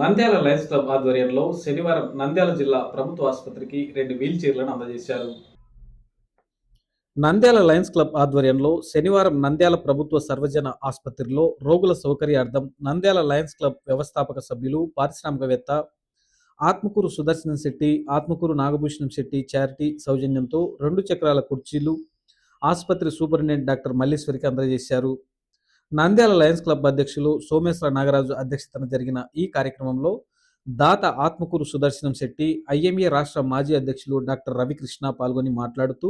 Nandyal Lions club ఆధ్వర్యంలో శనివారం నంద్యాల జిల్లా ప్రభుత్వ ఆసుపత్రికి రెండు వీల్ చైర్లను అందజేశారు. నంద్యాల లయన్స్ క్లబ్ ఆధ్వర్యంలో శనివారం నంద్యాల ప్రభుత్వ సర్వజన ఆసుపత్రిలో రోగుల సౌకర్యార్థం నంద్యాల లయన్స్ క్లబ్ వ్యవస్థాపక సభ్యులు పారిశ్రామికవేత్త ఆత్మకూరు సుదర్శనం శెట్టి ఆత్మకూరు నాగభూషణం శెట్టి చారిటీ సౌజన్యంతో రెండు చక్రాల కుర్చీలు ఆసుపత్రి సూపరింటెండెంట్ డాక్టర్ మల్లీశ్వరికి అందజేశారు. నంద్యాల లయన్స్ క్లబ్ అధ్యక్షులు సోమేశ్వర నాగరాజు అధ్యక్షతన జరిగిన ఈ కార్యక్రమంలో దాత ఆత్మకూరు సుదర్శనం శెట్టి ఐఎంఏ రాష్ట్ర మాజీ అధ్యక్షులు డాక్టర్ రవికృష్ణ పాల్గొని మాట్లాడుతూ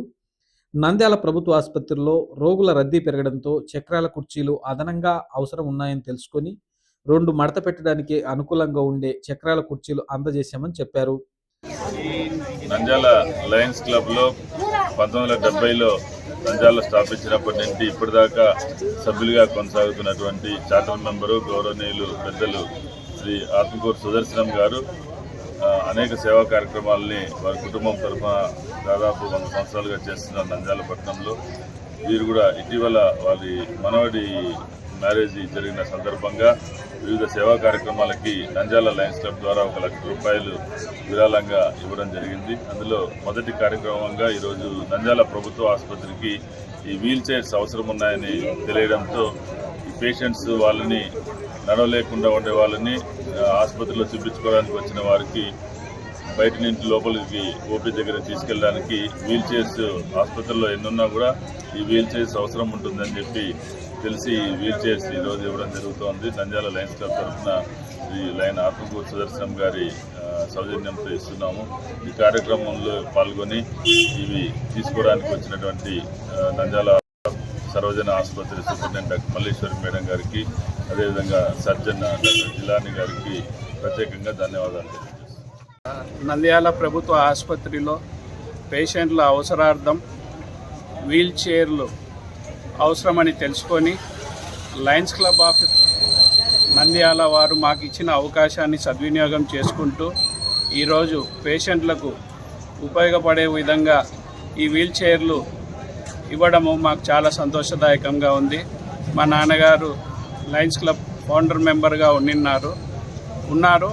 నంద్యాల ప్రభుత్వ ఆసుపత్రిలో రోగుల రద్దీ పెరగడంతో చక్రాల కుర్చీలు అదనంగా అవసరం ఉన్నాయని తెలుసుకొని రెండు మడత పెట్టడానికి అనుకూలంగా ఉండే చక్రాల కుర్చీలు అందజేశామని చెప్పారు. నంద్యాల లయన్స్ క్లబ్లో పంతొమ్మిది వందల డెబ్బైలో నంద్యాలలో స్థాపించినప్పటి నుండి ఇప్పటిదాకా సభ్యులుగా కొనసాగుతున్నటువంటి చార్టర్ మెంబరు గౌరవనీయులు పెద్దలు శ్రీ ఆత్మకూరు సుదర్శనం గారు. అనేక సేవా కార్యక్రమాలని వారి కుటుంబం తరఫున దాదాపు వంద సంవత్సరాలుగా చేస్తున్నారు నంద్యాల పట్టణంలో వీరు కూడా ఇటీవల వారి మనవడి మ్యారేజ్ జరిగిన సందర్భంగా వివిధ సేవా కార్యక్రమాలకి నంజాల లయన్స్ క్లబ్ ద్వారా ఒక లక్ష రూపాయలు విరాళంగా ఇవ్వడం జరిగింది. అందులో మొదటి కార్యక్రమంగా ఈరోజు నంజాల ప్రభుత్వ ఆసుపత్రికి ఈ వీల్ చైర్స్ అవసరం ఉన్నాయని తెలియడంతో ఈ పేషెంట్స్ వాళ్ళని నడవలేకుండా ఉండే వాళ్ళని ఆసుపత్రిలో చూపించుకోవడానికి వచ్చిన వారికి బయట నుంచి లోపలికి ఓపీ దగ్గర తీసుకెళ్ళడానికి వీల్ చైర్స్ ఆసుపత్రిలో ఎన్నున్నా కూడా ఈ వీల్ చైర్స్ అవసరం ఉంటుందని చెప్పి తెలిసి ఈ వీల్ చైర్స్ ఈరోజు ఇవ్వడం జరుగుతోంది. నంద్యాల లయన్స్ క్లబ్ తరఫున ఈ లైన్ ఆత్మకూరు సుదర్శనం గారి సౌజన్యంతో ఇస్తున్నాము. ఈ కార్యక్రమంలో పాల్గొని ఇవి తీసుకోవడానికి వచ్చినటువంటి నంద్యాల సర్వజన ఆసుపత్రి సూపరింటెండెంట్ డాక్టర్ మల్లేశ్వరి మేడం గారికి అదేవిధంగా సర్జన్ డాక్టర్ జిలాని గారికి ప్రత్యేకంగా ధన్యవాదాలు నంద్యాల ప్రభుత్వ ఆసుపత్రిలో పేషెంట్ల అవసరార్థం వీల్ చైర్లు అవసరమని తెలుసుకొని లయన్స్ క్లబ్ ఆఫ్ నంద్యాల వారు మాకు ఇచ్చిన అవకాశాన్ని సద్వినియోగం చేసుకుంటూ ఈరోజు పేషెంట్లకు ఉపయోగపడే విధంగా ఈ వీల్ చైర్లు ఇవ్వడము మాకు చాలా సంతోషదాయకంగా ఉంది. మా నాన్నగారు లయన్స్ క్లబ్ ఫౌండర్ మెంబర్గా ఉండిన్నారు. ఉన్నారు.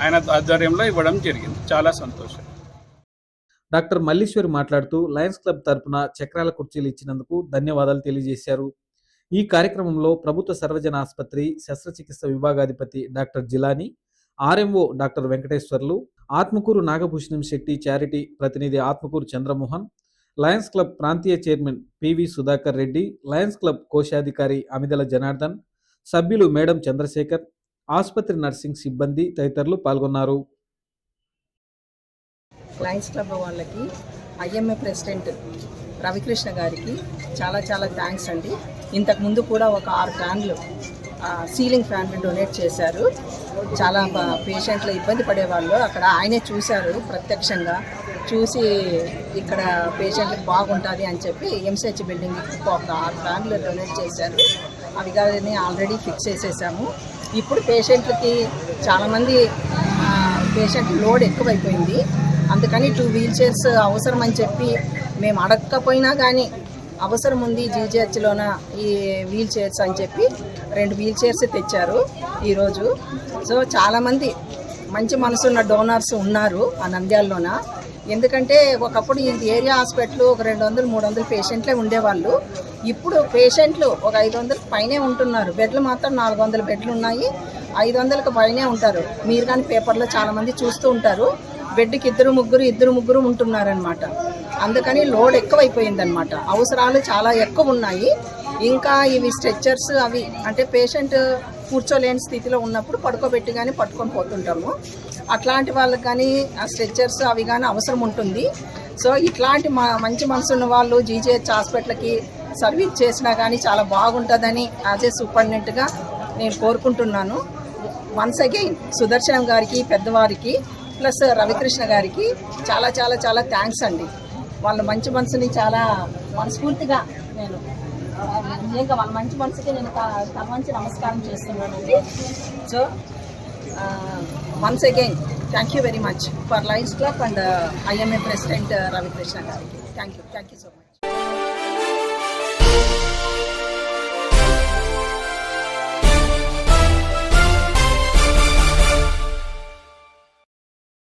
ఆయన ఆధ్వర్యంలో ఇవ్వడం జరిగింది. చాలా సంతోషం. డాక్టర్ మల్లీశ్వరి మాట్లాడుతూ లయన్స్ క్లబ్ తరపున చక్రాల కుర్చీలు ఇచ్చినందుకు ధన్యవాదాలు తెలియజేశారు. ఈ కార్యక్రమంలో ప్రభుత్వ సర్వజన ఆసుపత్రి శస్త్రచికిత్స విభాగాధిపతి doctor Jilani RMO doctor Venkateswarlu Atmakur Nagabhushanam Shetty charity ప్రతినిధి ఆత్మకూరు చంద్రమోహన్ లయన్స్ క్లబ్ ప్రాంతీయ chairman PV Sudhakar Reddy lions club కోశాధికారి అమిదల జనార్దన్ సభ్యులు మేడం చంద్రశేఖర్ ఆసుపత్రి నర్సింగ్ సిబ్బంది తదితరులు పాల్గొన్నారు. లయన్స్ క్లబ్ వాళ్ళకి ఐఎంఏ ప్రెసిడెంట్ రవికృష్ణ గారికి చాలా చాలా థ్యాంక్స్ అండి. ఇంతకు ముందు కూడా ఒక ఆరు ఫ్యాన్లు సీలింగ్ ఫ్యాన్లు డొనేట్ చేశారు. చాలా పేషెంట్లు ఇబ్బంది పడేవాళ్ళు. అక్కడ ఆయనే చూశారు ప్రత్యక్షంగా. చూసి ఇక్కడ పేషెంట్లకు బాగుంటుంది అని చెప్పి ఎంసీహెచ్ బిల్డింగ్ ఒక ఆరు ఫ్యాన్లు డొనేట్ చేశారు. అవి కానీ ఆల్రెడీ ఫిక్స్ చేసేసాము. ఇప్పుడు పేషెంట్లకి చాలామంది పేషెంట్ లోడ్ ఎక్కువైపోయింది. అందుకని టూ వీల్ చైర్స్ అవసరం అని చెప్పి మేము అడగకపోయినా కానీ అవసరం ఉంది జీజీహెచ్లోన ఈ వీల్ చైర్స్ అని చెప్పి రెండు వీల్ చైర్స్ తెచ్చారు ఈరోజు. సో చాలామంది మంచి మనసున్న డోనర్స్ ఉన్నారు ఆ నంద్యాలలోన ఎందుకంటే ఒకప్పుడు ఇది ఏరియా హాస్పిటల్ ఒక రెండు వందలు మూడు వందలు పేషెంట్లే ఉండేవాళ్ళు. ఇప్పుడు పేషెంట్లు ఒక ఐదు వందలు పైనే ఉంటున్నారు. బెడ్లు మాత్రం నాలుగు వందల బెడ్లు ఉన్నాయి. ఐదు వందలకు పైనే ఉంటారు. మీరు కానీ పేపర్లో చాలామంది చూస్తూ ఉంటారు. బెడ్కి ఇద్దరు ముగ్గురు ఇద్దరు ముగ్గురు ఉంటున్నారనమాట అందుకని లోడ్ ఎక్కువైపోయిందనమాట అవసరాలు చాలా ఎక్కువ ఉన్నాయి ఇంకా ఇవి స్ట్రెచ్చర్స్ అవి అంటే పేషెంట్ కూర్చోలేని స్థితిలో ఉన్నప్పుడు పడుకోబెట్టి కానీ పట్టుకొని పోతుంటాము. అట్లాంటి వాళ్ళకి కానీ ఆ స్ట్రెచ్చర్స్ అవి కానీ అవసరం ఉంటుంది. సో ఇట్లాంటి మా మంచి మనసున్న వాళ్ళు జీజీహెచ్ హాస్పిటల్కి సర్వీస్ చేసినా కానీ చాలా బాగుంటుందని యాజ్ ఏ సూపరింటెండెంట్గా నేను కోరుకుంటున్నాను. వన్స్ అగైన్ సుదర్శనం గారికి పెద్దవారికి ప్లస్ రవికృష్ణ గారికి చాలా చాలా చాలా థ్యాంక్స్ అండి. వాళ్ళ మంచి మనసుని చాలా మనస్ఫూర్తిగా నేను నిజంగా వాళ్ళ మంచి మనసుకి నేను త- తలవంచి నమస్కారం చేస్తున్నానండి. So once again thank you very much for lions club and IMA president Ravikrishna గారికి. Thank you thank you so much